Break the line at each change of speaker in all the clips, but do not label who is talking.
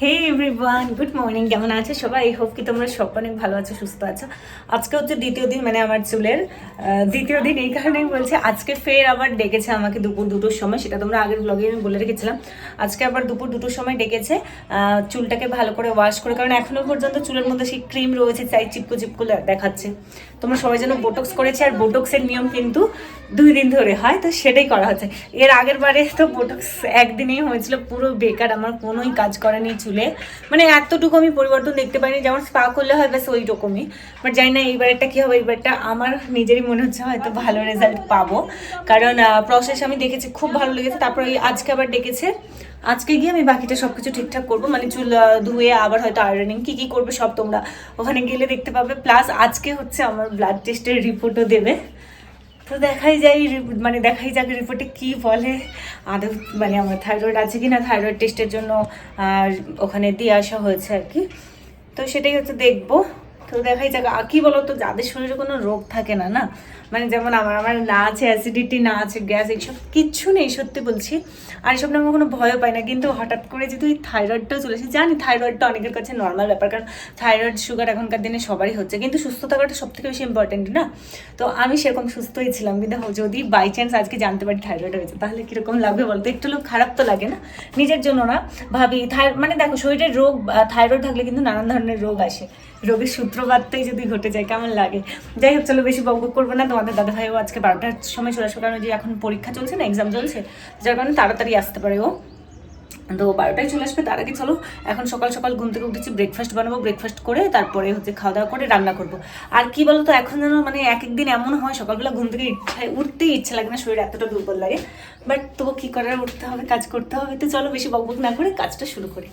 হে everyone good morning কেমন আছো সবাই? এই হোপ কি তোমরা সব অনেক ভালো আছো, সুস্থ আছো। আজকে হচ্ছে দ্বিতীয় দিন মানে আমার চুলের দ্বিতীয় দিন এই কারণেই বলছি, আজকে ফের আবার ডেকেছে আমাকে দুপুর দুটোর সময়, সেটা তোমরা আগের ব্লগে আমি বলে রেখেছিলাম। আজকে আবার দুপুর দুটোর সময় ডেকেছে চুলটাকে ভালো করে ওয়াশ করে, কারণ এখনও পর্যন্ত চুলের মধ্যে সেই ক্রিম রয়েছে, চাই চিপকো চিপকো দেখাচ্ছে। তোমরা সবাই যেন বোটক্স করেছে আর বোটক্সের নিয়ম কিন্তু দুই দিন ধরে হয়, তো সেটাই করা হচ্ছে। এর আগের বারে তো বোটক্স একদিনেই হয়েছিল, পুরো বেকার, আমার কোনোই কাজ করেনি চুলে। মানে এতটুকু আমি পরিবর্তন দেখতে পাইনি, যেমন স্পা করলে হয় ব্যাস ওই রকমই বাট জানি না এইবারটা কী হবে এইবারটা আমার নিজেরই মনে হচ্ছে, হয়তো ভালো রেজাল্ট পাবো। কারণ প্রসেস আমি দেখেছি, খুব ভালো লেগেছে। তারপরে ওই আজকে আবার ডেকেছে। আজকে গিয়ে আমি বাকিটা সব কিছু ঠিকঠাক করব। মানে চুল ধুয়ে আবার হয়তো আয়রনিং কী কী করবে সব তোমরা ওখানে গেলে দেখতে পাবে। প্লাস আজকে হচ্ছে আমার ব্লাড টেস্টের রিপোর্টও দেবে। তো দেখাই রি- মানে দেখাই যাক রিপোর্টে কি বলে। আদৌ মানে আমার থাইরয়েড আছে কি না থাইরয়েড টেস্টের জন্য আর ওখানে দিয়ে আসা হয়েছে আর কি। তো সেটাই হচ্ছে দেখব। তো দেখাই যাক, আর কি বলতো, যাদের শরীরে কোনো রোগ থাকে না না? মানে যেমন আমার আমার না আছে অ্যাসিডিটি না আছে গ্যাস এইসব কিচ্ছু নেই, সত্যি বলছি। আর এসব নিয়ে আমার কোনো ভয়ও পাই না, কিন্তু হঠাৎ করে যদি ওই থাইরয়েডটাও চলে এসেছে জানি থাইরয়েডটা অনেকের কাছে নর্মাল ব্যাপার, কারণ থাইরয়েড সুগার এখনকার দিনে সবারই হচ্ছে, কিন্তু সুস্থ থাকাটা সব থেকে বেশি ইম্পর্টেন্ট না? তো আমি সেরকম সুস্থই ছিলাম, কিন্তু যদি বাই চান্স আজকে জানতে পারি থাইরয়েড হয়েছে, তাহলে কীরকম লাগবে বলতো? একটু লোক খারাপ তো লাগে, না? নিজের জন্য না, ভাবি থাই মানে দেখো শরীরের রোগ থাইরয়েড থাকলে কিন্তু নানান ধরনের রোগ আসে। রোগের সূত্রপাতটাই যদি ঘটে যায়, কেমন লাগে? যাই হোক, চলো বেশি বকবক করব না। তোমাদের দাদা ভাইও আজকে বারোটার সময় চলে আসবে, কারণ যে এখন পরীক্ষা চলছে না এক্সাম চলছে, যার কারণে তাড়াতাড়ি আসতে পারে ও। তো বারোটায় চলে আসবে, তার আগে চলো, এখন সকাল সকাল ঘুম থেকে উঠেছি ব্রেকফাস্ট বানাবো ব্রেকফাস্ট করে তারপরে হচ্ছে খাওয়া দাওয়া করে রান্না করব। আর কি বলতো, এখন যেন মানে এক একদিন এমন হয়, সকালবেলা ঘুম থেকে ইচ্ছায় উঠতেই ইচ্ছা লাগে না, শরীর এতটা দুর্বল লাগে। বাট তবু কী করার, উঠতে হবে, কাজ করতে হবে। তো চলো বেশি বকবক না করে কাজটা শুরু করি।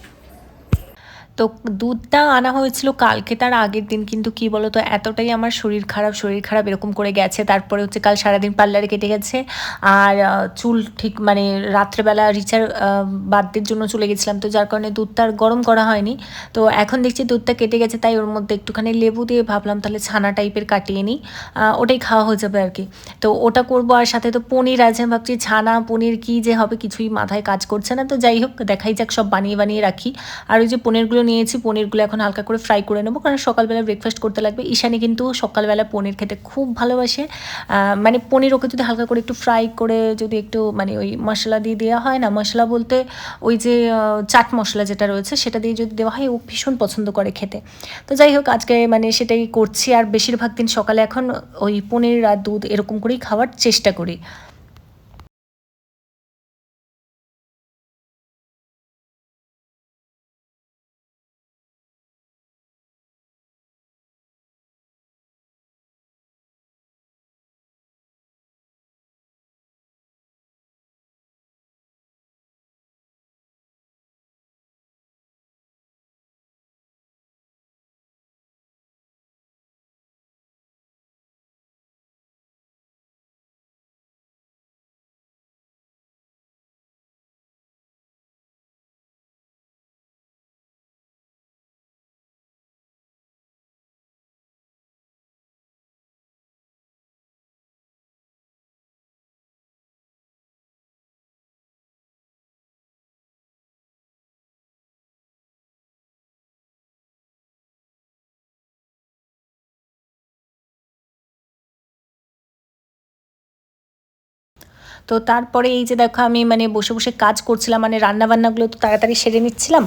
তো দুধটা আনা হয়েছিল কালকে, তার আগের দিন। কিন্তু কি বলতো, এতটাই আমার শরীর খারাপ শরীর খারাপ এরকম করে গেছে। তারপরে হচ্ছে কাল সারাদিন পার্লারে কেটে গেছে। আর চুল ঠিক মানে রাত্রেবেলা রিচার বাদ্যের জন্য চলে গেছিলাম। তো যার কারণে দুধটা আর গরম করা হয়নি। তো এখন দেখছি দুধটা কেটে গেছে, তাই ওর মধ্যে একটুখানি লেবু দিয়ে ভাবলাম তাহলে ছানা টাইপের কাটিয়ে নিই। ওটাই খাওয়া হয়ে যাবে আর কি। তো ওটা করব, আর সাথে তো পনির আছে। ভাবছি ছানা, পনির কি যে হবে কিছুই মাথায় কাজ করছে না। তো যাই হোক, দেখাই যাক, সব বানিয়ে বানিয়ে রাখি। আর ওই যে পনিরগুলো নিয়েছি, পনিরগুলো এখন হালকা করে ফ্রাই করে নেব। কারণ সকালবেলা ব্রেকফাস্ট করতে লাগবে। ঈশানি কিন্তু সকালবেলা পনির খেতে খুব ভালোবাসে। মানে পনির ওকে যদি হালকা করে একটু ফ্রাই করে যদি একটু মানে ওই মশলা দিয়ে দেওয়া হয় না, মশলা বলতে ওই যে চাট মশলা যেটা রয়েছে, সেটা দিয়ে যদি দেওয়া হয়, ও ভীষণ পছন্দ করে খেতে। তো যাই হোক, আজকে মানে সেটাই করছি। আর বেশিরভাগ দিন সকালে এখন ওই পনির আর দুধ এরকম করেই খাওয়ার চেষ্টা করি। তো তারপরে এই যে দেখো আমি মানে বসে বসে কাজ করছিলাম মানে রান্না বান্নাগুলো তো তাড়াতাড়ি সেরে নিচ্ছিলাম।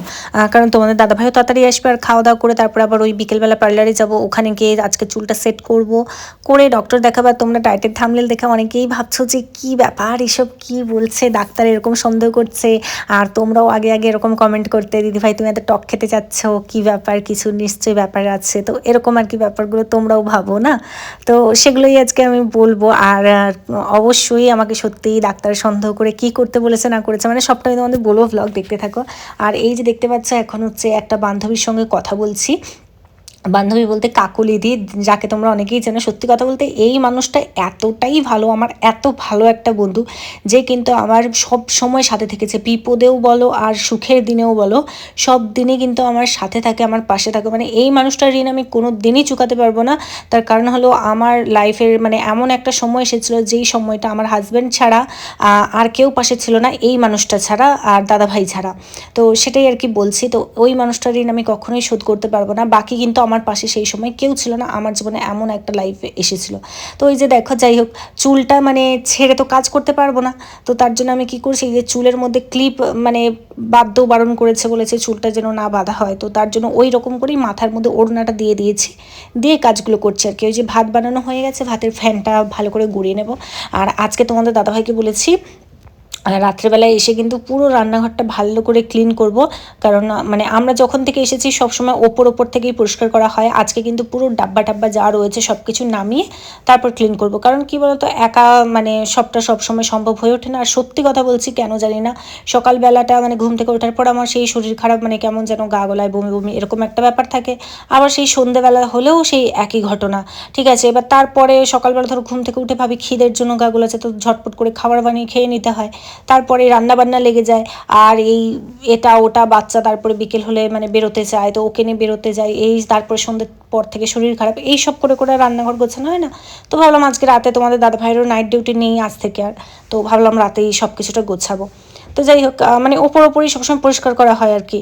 কারণ তোমাদের দাদাভাইও তাড়াতাড়ি আসবে আর খাওয়া দাওয়া করে তারপর আবার ওই বিকেলবেলা পার্লারে যাব, ওখানে গিয়ে আজকে চুলটা সেট করব। করে ডক্টর দেখাবার তোমরা টাইটের থামলেল দেখে অনেকেই ভাবছ যে কি ব্যাপার, এসব কি বলছে, ডাক্তার এরকম সন্দেহ করছে। আর তোমরাও আগে আগে এরকম কমেন্ট করতে, দিদিভাই, তুমি এত টক খেতে চাচ্ছ, কি ব্যাপার? কিছু নিশ্চয়ই ব্যাপার আছে। তো এরকম আর কি ব্যাপারগুলো তোমরাও ভাবো না? তো সেগুলোই আজকে আমি বলব। আর অবশ্যই আমাকে সত্যিই ডাক্তার সন্দেহ করে কি করতে বলেছে, না করেছে মানে সবটা আমি তোমাদের বলব ব্লগ দেখতে থাকো। আর এই যে দেখতে পাচ্ছ, এখন হচ্ছে একটা বান্ধবীর সঙ্গে কথা বলছি।
বান্ধবী বলতে কাকুলি দি যাকে তোমরা অনেকেই চেনো, সত্যি কথা বলতে এই মানুষটা এতটাই ভালো, আমার এত ভালো একটা বন্ধু যে কিন্তু আমার সব সময় সাথে থেকেছে। বিপদেও বলো আর সুখের দিনেও বলো, সব দিনে কিন্তু আমার সাথে থাকে, আমার পাশে থাকে। মানে এই মানুষটার ঋণ আমি কোনো দিনই চুকাতে পারব না। তার কারণ হলো আমার লাইফের মানে এমন একটা সময় এসেছিল, যেই সময়টা আমার হাজব্যান্ড ছাড়া আর কেউ পাশে ছিল না, এই মানুষটা ছাড়া আর দাদা ভাই ছাড়া। তো সেটাই আর কি বলছি, তো ওই মানুষটার ঋণ আমি কখনোই শোধ করতে পারব না। বাকি কিন্তু আমার পাশে সেই সময় কেউ ছিল না, আমার জীবনে এমন একটা লাইফে এসেছিল। তো ওই যে দেখো, যাই হোক, চুলটা মানে ছেড়ে তো কাজ করতে পারব না। তো তার জন্য আমি কি করছি যে চুলের মধ্যে ক্লিপ মানে বাধ্য বারণ করেছে বলেছে চুলটা যেন না বাঁধা হয়, তো তার জন্য ওই রকম করেই মাথার মধ্যে ওড়নাটা দিয়ে দিয়েছি। দিয়ে কাজগুলো করছি আর কি। ওই যে ভাত বানানো হয়ে গেছে, ভাতের ফ্যানটা ভালো করে গুঁড়িয়ে নেব। আর আজকে তোমাদের দাদাভাইকে বলেছি রাত্রেবেলায় এসে কিন্তু পুরো রান্নাঘরটা ভালো করে ক্লিন করব। কারণ মানে আমরা যখন থেকে এসেছি, সবসময় ওপর ওপর থেকেই পরিষ্কার করা হয়। আজকে কিন্তু পুরো ডাব্বা টাব্বা যা রয়েছে সব কিছু নামিয়ে তারপর ক্লিন করব। কারণ কি বলতো, একা মানে সবটা সবসময় সম্ভব হয়ে ওঠে না। আর সত্যি কথা বলছি, কেন জানি না। সকালবেলাটা মানে ঘুম থেকে ওঠার পর আমার সেই শরীর খারাপ মানে কেমন যেন গা গলায় বমি বমি এরকম একটা ব্যাপার থাকে। আবার সেই সন্ধেবেলা হলেও সেই একই ঘটনা। ঠিক আছে, এবার তারপরে সকালবেলা ধরো ঘুম থেকে উঠে ভাবি খিদের জন্য গা গোলাচ্ছে, তো ঝটপট করে খাবার বানিয়ে খেয়ে নিতে হয়। তারপরে রান্না বান্না লেগে যায়, আর এই এটা ওটা বাচ্চা তারপরে বিকেল হলে মানে বেরোতে চায়, তো ওকে নিয়ে বেরোতে যায়, এই তারপরে সন্ধ্যের পর থেকে শরীর খারাপ এই সব করে করে রান্নাঘর গোছানো হয় না। তো ভাবলাম আজকে রাতে তোমাদের দাদা ভাইয়েরও নাইট ডিউটি নেই আজ থেকে আর, তো ভাবলাম রাতে এই সব কিছুটা গোছাবো। তো যাই হোক মানে ওপর ওপরই সবসময় পরিষ্কার করা হয় আর কি।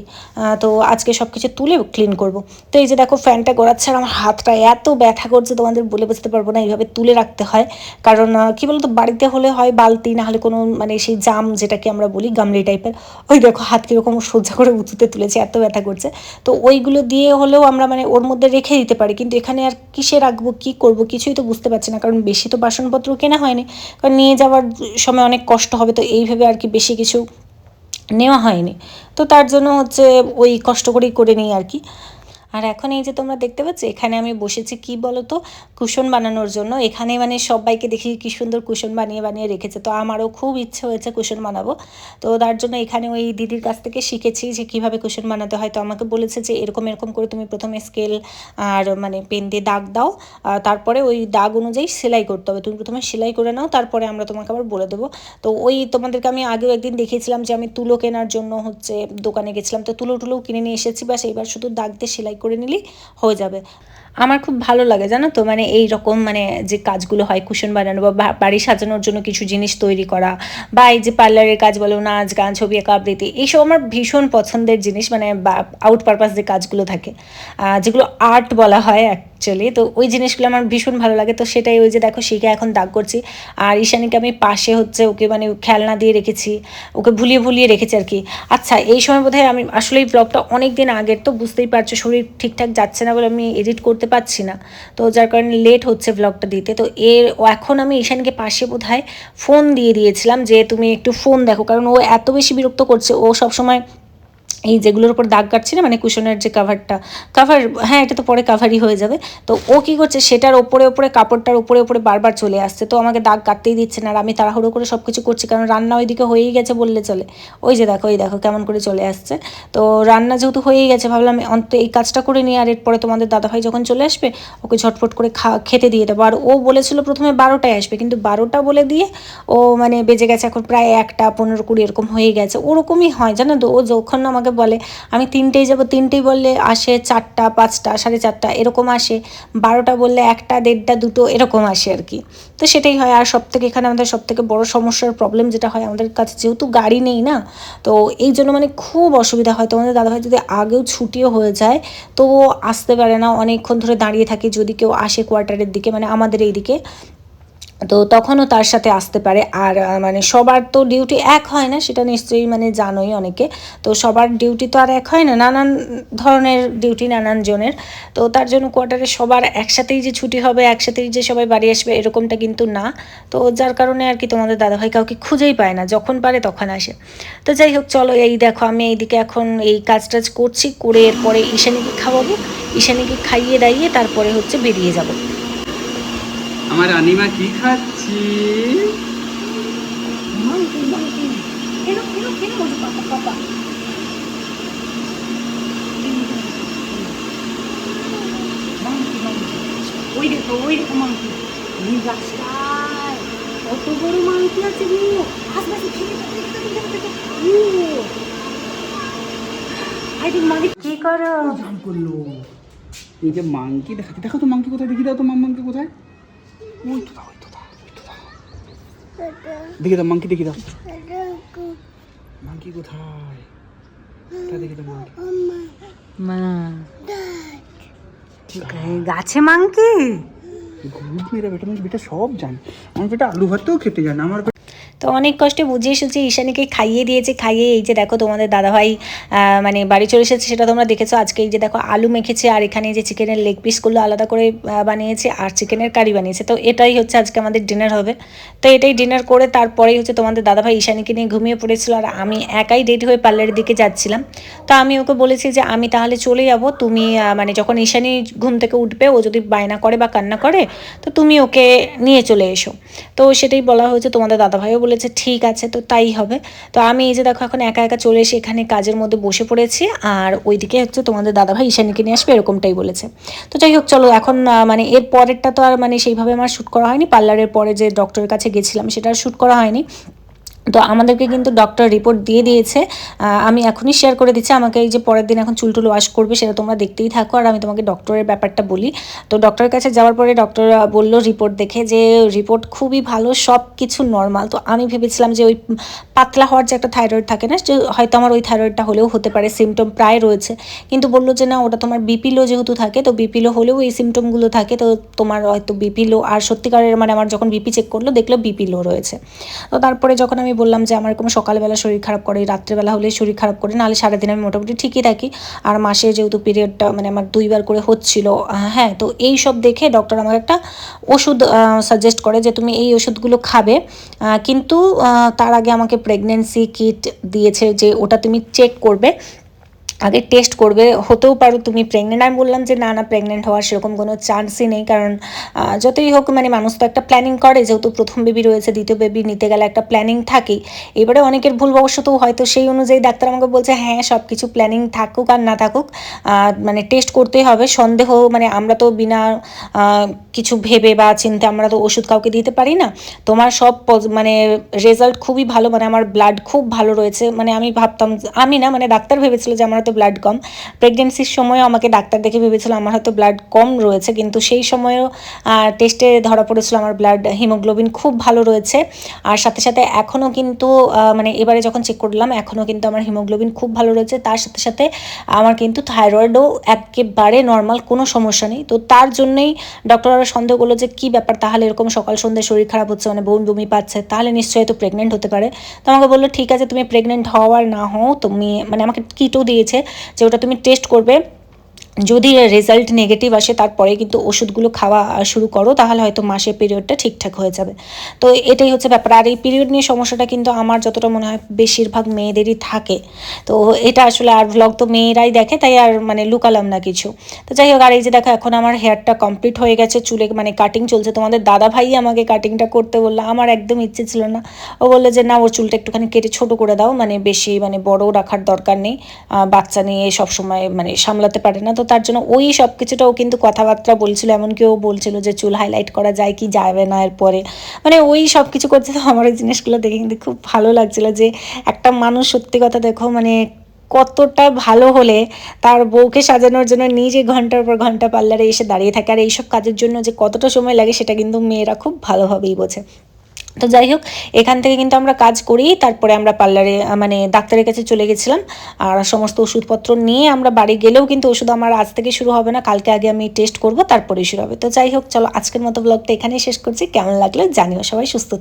তো আজকে সব কিছু তুলে ক্লিন করব। তো এই যে দেখো, ফ্যানটা গড়াচ্ছে আর আমার হাতটা এত ব্যথা করছে, তোমাদের বলে বুঝতে পারব না এইভাবে তুলে রাখতে হয়। কারণ কি বলতো, বাড়িতে হলে হয় বালতি, না হলে কোনো মানে সেই জাম যেটাকে আমরা বলি গামলি টাইপের ওই দেখো, হাত কীরকম সোজা করে উঁচুতে তুলেছে, এত ব্যথা করছে। তো ওইগুলো দিয়ে হলেও আমরা মানে ওর মধ্যে রেখে দিতে পারি। কিন্তু এখানে আর কিসে রাখব, কি করব, কিছুই তো বুঝতে পারছি না। কারণ বেশি তো বাসনপত্র কেনা হয়নি। কারণ নিয়ে যাওয়ার সময় অনেক কষ্ট হবে, তো এইভাবে আর কি বেশি কিছু নেওয়া হয়নি। তো তার জন্য হচ্ছে ওই কষ্ট করেই করে নিই আর কি। আর এখন এই যে তোমরা দেখতে পাচ্ছ, এখানে আমি বসেছি কি বলো তো কুশন বানানোর জন্য। এখানে মানে সবাইকে দেখি কি সুন্দর কুশন বানিয়ে বানিয়ে রেখেছে। তো আমারও খুব ইচ্ছে হয়েছে কুশন বানাবো। তো তার জন্য এখানে ওই দিদির কাছ থেকে শিখেছি যে কীভাবে কুশন বানাতে হয়। তো আমাকে বলেছে যে এরকম এরকম করে তুমি প্রথমে স্কেল আর মানে পেন দিয়ে দাগ দাও। তারপরে ওই দাগ অনুযায়ী সেলাই করতে হবে। তুমি প্রথমে সেলাই করে নাও, তারপরে আমরা তোমাকে আবার বলে দেবো। তো ওই তোমাদেরকে আমি আগেও একদিন দেখিয়েছিলাম যে আমি তুলো কেনার জন্য হচ্ছে দোকানে গেছিলাম। তো তুলো টুলো কিনে নিয়ে এসেছি বা সেইবার শুধু দাগ দিয়ে সেলাই করে নিলেই হয়ে যাবে। আমার খুব ভালো লাগে, জানো তো? মানে এই রকম মানে যে কাজগুলো হয়, কুশন বানানো বা বাড়ি সাজানোর জন্য কিছু জিনিস তৈরি করা বা এই যে পার্লারের কাজ বলো, নাচ, গান, ছবি আঁকা, আবৃত্তি, এইসব আমার ভীষণ পছন্দের জিনিস। মানে আউট পারপাস যে কাজগুলো থাকে যেগুলো আর্ট বলা হয় অ্যাকচুয়ালি তো ওই জিনিসগুলো আমার ভীষণ ভালো লাগে। তো সেটাই ওই যে দেখো, শিখে এখন দাগ করছি। আর ঈশানীকে আমি পাশে হচ্ছে ওকে মানে খেলনা দিয়ে রেখেছি। ওকে ভুলিয়ে ভুলিয়ে রেখেছি আর কি। আচ্ছা এই সময় বোধহয় আমি আসলে এই ব্লগটা অনেক দিন আগের, তো বুঝতেই পারছ, শরীর ঠিকঠাক যাচ্ছে না বলে আমি এডিট করতে পারছি না। তো যার কারণে লেট হচ্ছে ব্লগটা দিতে। তো এর এখন আমি ঈশানকে পাশে বোধহয় ফোন দিয়ে দিয়েছিলাম যে, তুমি একটু ফোন দেখো। কারণ ও এত বেশি বিরক্ত করছে, ও সবসময় এই যেগুলোর উপর দাগ কাটছি না মানে কুশনের যে কাভারটা কাভার হ্যাঁ এটা তো পরে কাভারই হয়ে যাবে। তো ও কি করছে, সেটার ওপরে ওপরে, কাপড়টার ওপরে ওপরে বারবার চলে আসছে। তো আমাকে দাগ কাটতেই দিচ্ছে না, আর আমি তাড়াহুড়ো করে সব কিছু করছি, কারণ রান্না ওইদিকে হয়েই গেছে বললে চলে। ওই যে দেখো ওই দেখো কেমন করে চলে আসছে। তো রান্না যেহেতু হয়েই গেছে, ভাবলাম অন্ত এই কাজটা করে নিই, আর এরপরে তোমাদের দাদাভাই যখন চলে আসবে, ওকে ঝটফট করে খা, খেতে দিয়ে দেবো। আর ও বলেছিল প্রথমে বারোটায় আসবে, কিন্তু বারোটা বলে দিয়ে ও মানে বেজে গেছে, এখন প্রায় একটা, পনেরো কুড়ি, এরকম হয়ে গেছে। ওরকমই হয়, জানো তো? ও যখন আমাকে বলে। আমি তিনটেই যাব, তিনটেই বললে আসে চারটা, পাঁচটা, সাড়ে চারটা, এরকম আসে। বারোটা বললে একটা, দেড়টা, দুটো, এরকম আসে আর কি। তো সেটাই হয়। আর সব থেকে এখানে আমাদের সব থেকে বড় সমস্যার প্রবলেম যেটা হয় আমাদের কাছে, যেহেতু গাড়ি নেই না, তো এই জন্য মানে খুব অসুবিধা হয়। তোমাদের দাদাভাই যদি আগেও ছুটিও হয়ে যায় তো আসতে পারে না। অনেকক্ষণ ধরে দাঁড়িয়ে থাকে যদি কেউ আসে কোয়ার্টারের দিকে মানে আমাদের এইদিকে। তো তখনও তার সাথে আসতে পারে। আর মানে সবার তো ডিউটি এক হয় না, সেটা নিশ্চয়ই মানে জানোই অনেকে। তো সবার ডিউটি তো আর এক হয় না, নানান ধরনের ডিউটি নানান জনের। তো তার জন্য কোয়ার্টারে সবার একসাথেই যে ছুটি হবে, একসাথেই যে সবাই বাড়ি আসবে, এরকমটা কিন্তু না। তো যার কারণে আর কি তোমাদের দাদাভাই কাউকে খুঁজেই পায় না, যখন পারে তখন আসে। তো যাই হোক, চলো এই দেখো, আমি এইদিকে এখন এই কাজ টাজ করছি, করে এরপরে ঈশানীকে খাওয়াবো। ঈশানীকে খাইয়ে দাইয়ে তারপরে হচ্ছে বেরিয়ে যাব।
আমার রানিমা কি খাচ্ছি?
দেখো ওই দেখো মাংকি ওই গাছটায় কত বড় মাংকি আছে গো। দেখো, দেখো, দেখো, দেখো, দেখো। মাংকি কি করো?
করল। এই যে মাংকি দেখাতে দেখো তো মাংকি কোথায় দেখি দাও তো মাংকি কোথায়। ওই তো দাও ওই তো দাও। ওই তো দাও দেখি দাও মাংকি দেখি দাও মাংকি কোথায় দেখি দাও
গাছে মাংকি
গুড মেরা বেটা মানুষ বেটা সব জানে। আমার বেটা আলু ভাতও খেতে জানে আমার
তো অনেক কষ্টে বুঝিয়ে সুঝিয়ে ঈশানীকে খাইয়ে দিয়েছে, খাইয়ে এই যে দেখো তোমাদের দাদাভাই মানে বাড়ি চলে এসেছে সেটা তোমরা দেখেছ। আজকে এই যে দেখো আলু মেখেছে আর এখানে যে চিকেনের লেগ পিসগুলো আলাদা করে বানিয়েছে আর চিকেনের কারি বানিয়েছে। তো এটাই হচ্ছে আজকে আমাদের ডিনার হবে। তো এটাই ডিনার করে তারপরেই হচ্ছে তোমাদের দাদাভাই ঈশানীকে নিয়ে ঘুমিয়ে পড়েছিল আর আমি একাই রেডি হয়ে পার্লারের দিকে যাচ্ছিলাম। তো আমি ওকে বলেছি যে আমি তাহলে চলে যাব, তুমি মানে যখন ঈশানী ঘুম থেকে উঠবে, ও যদি বায়না করে বা কান্না করে, তো তুমি ওকে নিয়ে চলে এসো। তো সেটাই বলা হয়েছে তোমাদের দাদাভাইও বলেছে, ঠিক আছে, তো তাই হবে। তো আমি এই যে দেখো, এখন একা একা চলে এসে এখানে কাজের মধ্যে বসে পড়েছি। আর ওইদিকে হচ্ছে তোমাদের দাদাভাই ঈশানীকে নিয়ে আসবে, এরকমটাই বলেছে। তো যাই হোক, চলো এখন মানে এর পরেরটা তো আর মানে সেইভাবে আমার শ্যুট করা হয়নি। পার্লারের পরে যে ডক্টরের কাছে গেছিলাম, সেটা আর শ্যুট করা হয়নি। তো আমাদেরকে কিন্তু ডক্টর রিপোর্ট দিয়ে দিয়েছে। আমি এখনই শেয়ার করে দিচ্ছি। আমাকে এই যে পরের দিন এখন চুলটুল ওয়াশ করবে সেটা তোমরা দেখতেই থাকো। আর আমি তোমাকে ডক্টরের ব্যাপারটা বলি। তো ডক্টরের কাছে যাওয়ার পরে ডক্টর বলল রিপোর্ট দেখে যে রিপোর্ট খুবই ভালো সব কিছু নর্মাল তো আমি ভেবেছিলাম যে ওই পাতলা হওয়ার যে একটা থাইরয়েড থাকে না, যে হয়তো আমার ওই থাইরয়েডটা হলেও হতে পারে সিমটম প্রায় রয়েছে। কিন্তু বলল যে, না, ওটা তোমার বিপিলো যেহেতু থাকে, তো বিপিলো হলেও এই সিমটমগুলো থাকে, তো তোমার হয়তো বিপিলো আর সত্যিকারের মানে আমার যখন বিপি চেক করল, দেখল বিপিলো রয়েছে। তো তারপরে যখন আমি বললাম যে আমার কোনো সকালবেলা শরীর খারাপ করে, রাত্রেবেলা হলে শরীর খারাপ করে, নাহলে সারাদিন আমি মোটামুটি ঠিকই থাকি। আর মাসে যেহেতু পিরিয়ডটা মানে আমার দুইবার করে হচ্ছিল হ্যাঁ তো এই সব দেখে ডক্টর আমাকে একটা ওষুধ সাজেস্ট করে যে তুমি এই ওষুধগুলো খাবে। কিন্তু তার আগে আমাকে প্রেগনেন্সি কিট দিয়েছে যে ওটা তুমি চেক করবে। আগে টেস্ট করবে, হতেও পারো তুমি প্রেগনেন্ট আমি বললাম যে না না প্রেগনেন্ট হওয়ার সেরকম কোনো চান্সই নেই কারণ যতই হোক মানে মানুষ তো একটা প্ল্যানিং করে, যেহেতু প্রথম বেবি রয়েছে, দ্বিতীয় বেবি নিতে গেলে একটা প্ল্যানিং থাকেই। এবারে অনেকের ভুলবশত হয়তো সেই অনুযায়ী ডাক্তার আমাকে বলছে হ্যাঁ সব কিছু প্ল্যানিং থাকুক আর না থাকুক মানে টেস্ট করতেই হবে। সন্দেহ মানে আমরা তো বিনা কিছু ভেবে বা চিন্তে আমরা তো ওষুধ কাউকে দিতে পারি না। তোমার সব মানে রেজাল্ট খুবই ভালো মানে আমার ব্লাড খুব ভালো রয়েছে। মানে আমি ভাবতাম আমি না মানে ডাক্তার ভেবেছিল যে আমার হয়তো ব্লাড কম। প্রেগনেন্সির সময়ও আমাকে ডাক্তার দেখে ভেবেছিল আমার হয়তো ব্লাড কম রয়েছে, কিন্তু সেই সময়ও টেস্টে ধরা পড়েছিল আমার ব্লাড হিমোগ্লোবিন খুব ভালো রয়েছে। আর সাথে সাথে এখনও কিন্তু মানে এবারে যখন চেক করলাম, এখনও কিন্তু আমার হিমোগ্লোবিন খুব ভালো রয়েছে। তার সাথে সাথে আমার কিন্তু থাইরয়েডও একেবারে নর্মাল কোনো সমস্যা নেই। তো তার জন্যই ডক্টর আরও সন্দেহ করল যে, কী ব্যাপার? তাহলে এরকম সকাল সন্ধ্যে শরীর খারাপ হচ্ছে মানে বোন বমি পাচ্ছে, তাহলে নিশ্চয়ই তো প্রেগনেন্ট হতে পারে। তো আমাকে বলল, ঠিক আছে, তুমি প্রেগনেন্ট হও আর না হও, তুমি মানে আমাকে কিটও দিয়েছে যে ওটা তুমি টেস্ট করবে যদি রেজাল্ট নেগেটিভ আসে, তারপরে কিন্তু ওষুধগুলো খাওয়া শুরু করো, তাহলে হয়তো মাসের পিরিয়ডটা ঠিকঠাক হয়ে যাবে। তো এটাই হচ্ছে ব্যাপার। আর এই পিরিয়ড নিয়ে সমস্যাটা কিন্তু আমার যতটা মনে হয় বেশিরভাগ মেয়েদেরই থাকে। তো এটা আসলে আর ব্লগ তো মেয়েরাই দেখে, তাই আর মানে লুকালাম না কিছু। তো যাই হোক, আর এই যে দেখো, এখন আমার হেয়ারটা কমপ্লিট হয়ে গেছে, চুলে মানে কাটিং চলছে। তোমাদের দাদা ভাই আমাকে কাটিংটা করতে বলল, আমার একদম ইচ্ছে ছিল না। ও বলল যে না ওর চুলটা একটুখানি কেটে ছোট করে দাও মানে বেশি মানে বড় রাখার দরকার নেই। বাচ্চা নিয়ে সবসময় মানে সামলাতে পারে না। তো তার জন্য ওই সব কিছুটাও কিন্তু কথাবার্তা বলছিল, এমনকি ও বলছিল যে চুল হাইলাইট করা যায় কি যাবে না এরপরে। মানে ওই সব কিছু করছে তো আমার ওই জিনিসগুলো দেখে কিন্তু খুব ভালো লাগছিল যে একটা মানুষ সত্যি কথা দেখো মানে কতটা ভালো হলে তার বউকে সাজানোর জন্য নিজে ঘণ্টার পর ঘণ্টা পার্লারে এসে দাঁড়িয়ে থাকে। আর এইসব কাজের জন্য যে কতটা সময় লাগে সেটা কিন্তু মেয়েরা খুব ভালোভাবেই বোঝে। তো যাই হোক, এখান থেকে কিন্তু আমরা কাজ করি, তারপরে আমরা পার্লারে মানে ডাক্তারের কাছে চলে গেছিলাম। আর সমস্ত ওষুধপত্র নিয়ে আমরা বাড়ি গেলেও কিন্তু ওষুধ আমার আজ থেকে শুরু হবে না, কালকে আগে আমি টেস্ট করব, তারপরে শুরু হবে। তো যাই হোক, চলো আজকের মতো ব্লগটা এখানেই শেষ করছি। কেমন লাগল জানিও সবাই, সুস্থ